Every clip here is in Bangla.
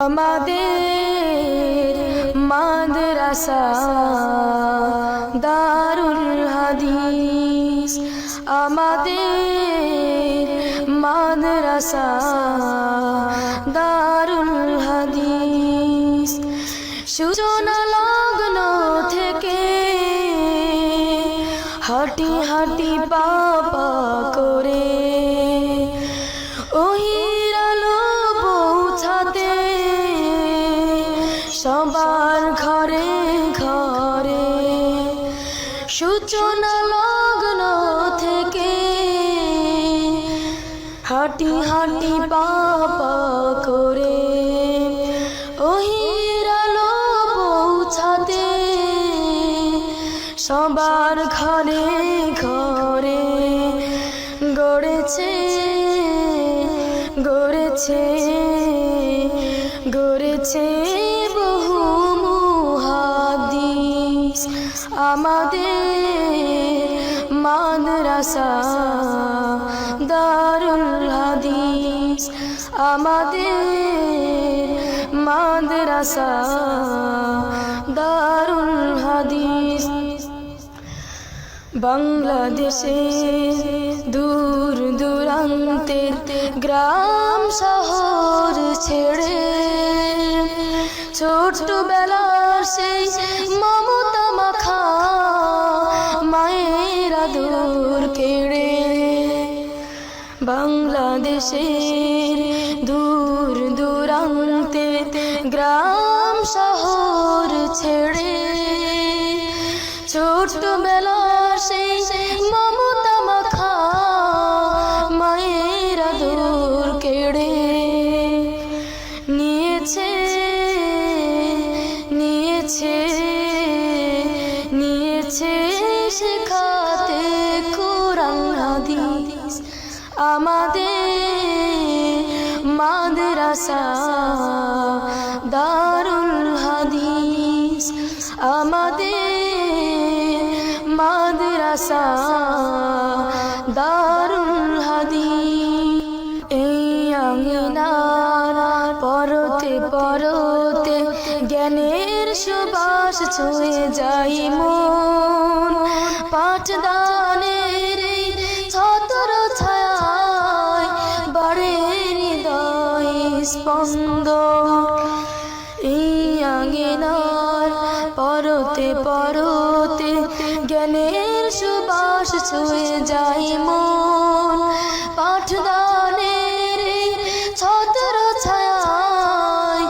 আমাদের মাদ্রাসা দারুল হাদিস। আমাদের মাদ্রাসা দারুল হাদিস। সূচনা সূচনা লগ্ন থেকে হাঁটি হাঁটি পাপা করে ওহির আলো পৌঁছাতে সবার ঘরে ঘরে গড়েছে গড়েছে গড়েছে দারুল হাদিস আমাদের মাদ্রাসা। দারুল হাদিস বাংলাদেশে দূর দূরান্তে গ্রাম শহর ছেড়ে ছোট্টবেলার সেই মমতা বাংলাদেশের দূর দূরান্তে গ্রাম মাদ্রাসা, দারুল হাদিস। আমাদের মাদ্রাসা, দারুল হাদিস। এই আঙিনার পরতে পরতে জ্ঞানের সুবাস ছুঁয়ে যাই মন। পাঠদানের এই ছতর স্পন্দ। এই আঙিনার পরতে পরতে জ্ঞানের সুবাস ছুঁয়ে যাই মন। পাঠদানের ছতর ছায়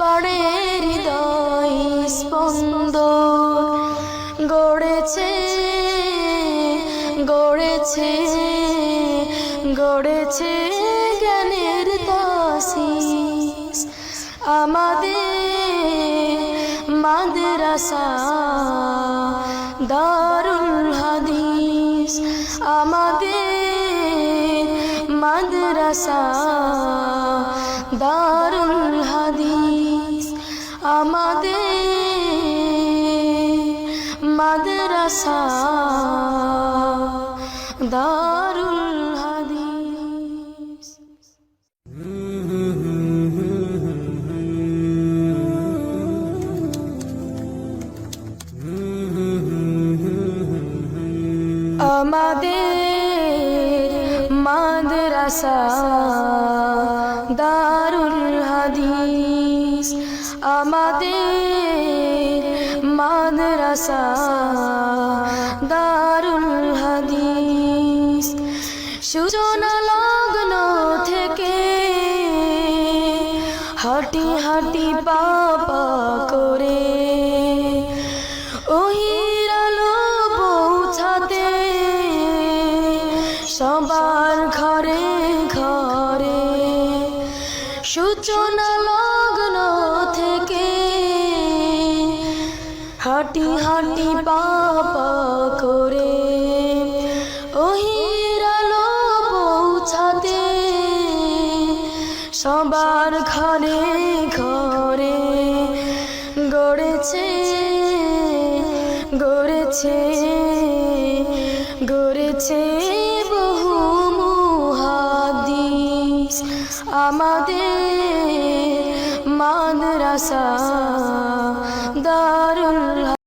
বাড়ে হৃদয় স্পন্দ। গড়েছে গড়েছে গড়েছে আমাদের মাদ্রাসা দারুল হাদিস। আমাদের মাদ্রাসা দারুল হাদিস। আমাদের মাদ্রাসা দারুল আমাদের মাদ্রাসা দারুল হাদিস। আমাদের মাদ্রাসা দারুল হাদিস। সূচনা লগ্ন থেকে হাঁটি হাঁটি পাপা সূচনা লগ্ন থেকে হাঁটি হাঁটি পাপা করে ওহির আলো পৌঁছাতে সবার ঘরে ঘরে গড়েছে গড়েছে গড়েছে বহু মুহাদিস আমাদের মা দারুল